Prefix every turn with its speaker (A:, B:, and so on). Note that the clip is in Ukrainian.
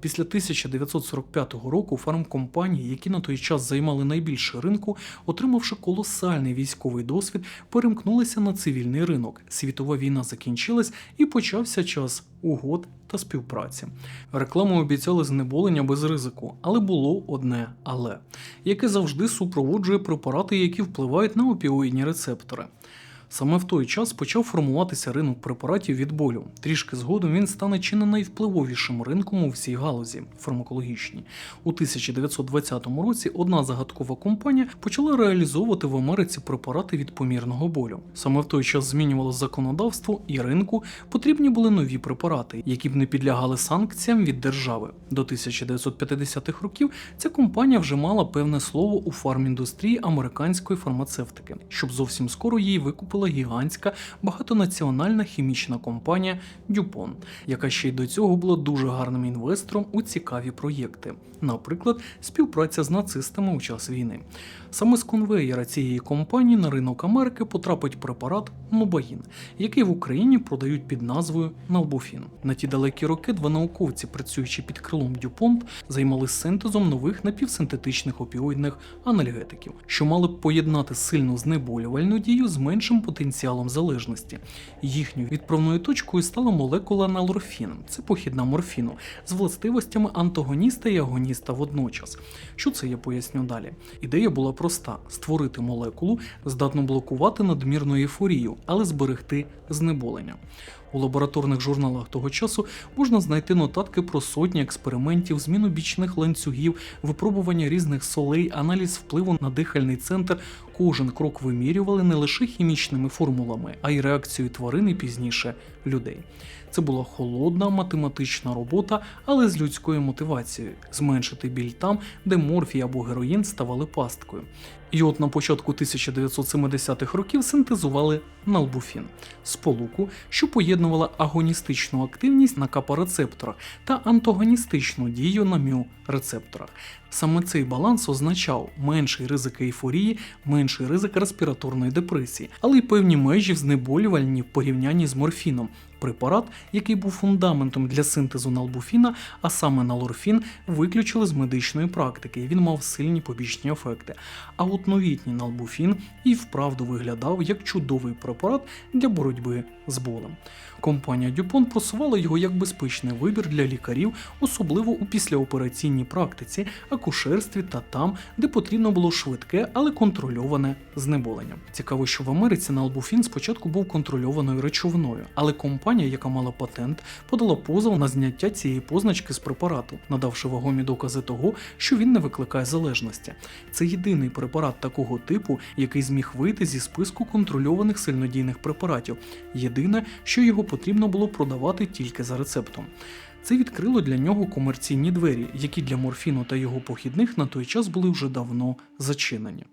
A: Після 1945 року фармкомпанії, які на той час займали найбільше ринку, отримавши колосальний військовий досвід, перемкнулися на цивільний ринок. Світова війна закінчилась і почався час угод та співпраці. Рекламу обіцяли знеболення без ризику, але було одне але, яке завжди супроводжує препарати, які впливають на опіоїдні рецептори. Саме в той час почав формуватися ринок препаратів від болю. Трішки згодом він стане чи не найвпливовішим ринком у всій галузі фармакологічній. У 1920 році одна загадкова компанія почала реалізовувати в Америці препарати від помірного болю. Саме в той час змінювалося законодавство і ринку потрібні були нові препарати, які б не підлягали санкціям від держави. До 1950-х років ця компанія вже мала певне слово у фарміндустрії американської фармацевтики, щоб зовсім скоро її викупила гігантська багатонаціональна хімічна компанія DuPont, яка ще й до цього була дуже гарним інвестором у цікаві проєкти, наприклад, співпраця з нацистами у час війни. Саме з конвеєра цієї компанії на ринок Америки потрапить препарат Нобаїн, який в Україні продають під назвою Налбуфін. На ті далекі роки два науковці, працюючи під крилом Дюпонт, займалися синтезом нових напівсинтетичних опіоїдних анальгетиків, що мали б поєднати сильну знеболювальну дію з меншим потенціалом залежності. Їхньою відправною точкою стала молекула налорфін, це похідна морфіну, з властивостями антагоніста і агоніста водночас. Що це я поясню далі? Ідея була проста: створити молекулу, здатну блокувати надмірну ейфорію, але зберегти знеболення. У лабораторних журналах того часу можна знайти нотатки про сотні експериментів, зміну бічних ланцюгів, випробування різних солей, аналіз впливу на дихальний центр. Кожен крок вимірювали не лише хімічними формулами, а й реакцією тварин і пізніше людей. Це була холодна математична робота, але з людською мотивацією зменшити біль там, де морфій або героїн ставали пасткою. І от на початку 1970-х років синтезували налбуфін сполуку, що поєднувала агоністичну активність на капа-рецепторах та антагоністичну дію на мю-рецепторах. Саме цей баланс означав менший ризик ейфорії, менший ризик респіраторної депресії, але й певні межі в знеболювальні в порівнянні з морфіном. Препарат, який був фундаментом для синтезу налбуфіна, а саме налорфін, виключили з медичної практики, він мав сильні побічні ефекти. А от новітній налбуфін і вправду виглядав як чудовий препарат для боротьби з болем. Компанія DuPont просувала його як безпечний вибір для лікарів, особливо у післяопераційній практиці, акушерстві та там, де потрібно було швидке, але контрольоване знеболення. Цікаво, що в Америці налбуфін спочатку був контрольованою речовиною, але компанія, яка мала патент, подала позов на зняття цієї позначки з препарату, надавши вагомі докази того, що він не викликає залежності. Це єдиний препарат такого типу, який зміг вийти зі списку контрольованих сильнодійних препаратів. Єдине, що його потрібно було продавати тільки за рецептом. Це відкрило для нього комерційні двері, які для морфіну та його похідних на той час були вже давно зачинені.